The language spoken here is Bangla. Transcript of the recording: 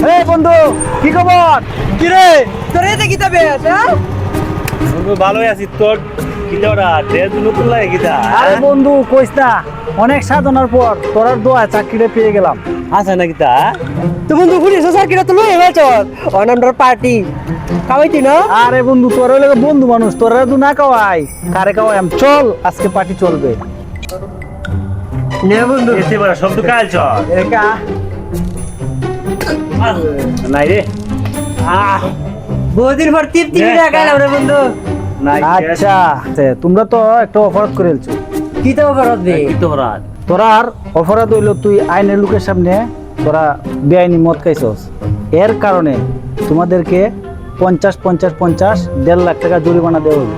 বন্ধু কি খবর? কি রে তোর এতে কিতা বেশ হ্যাঁ? বন্ধু ভালোই আছি। তোর কিতা ওরা ড্রেস নতুন লাগে কিতা আরে বন্ধু কইস না অনেক সাধনার পর তোরার দোয়া চাকরিটা পেয়ে গেলাম। আছে না কিতা তো বন্ধু পুলিশ চাকরিটা তো লই চল অনামটার পার্টি। খাওয়াইতি না? আরে বন্ধু তোরা লাগে বন্ধু মানুষ তোরা তো না কাওয়াই কারে কাওয়াই আম চল আজকে পার্টি চলবে। নে বন্ধু এতে বড় শব্দ কাল চল। একা? নাই রে। বহুদিন পর তৃপ্তি মিলে গেলাম রে বন্ধু। আচ্ছা। তোমরা তো একটা অপরাধ করেছ কি তো অপরাধ বে? কি তো ওরা তোরা আর অপরাধ হইল তুই আইনের লোকের সামনে তোরা বেআইনি মদ খাইছস। এর কারণে তোমাদেরকে পঞ্চাশ পঞ্চাশ পঞ্চাশ দেড় লাখ টাকা জরিমানা দেওয়া হবে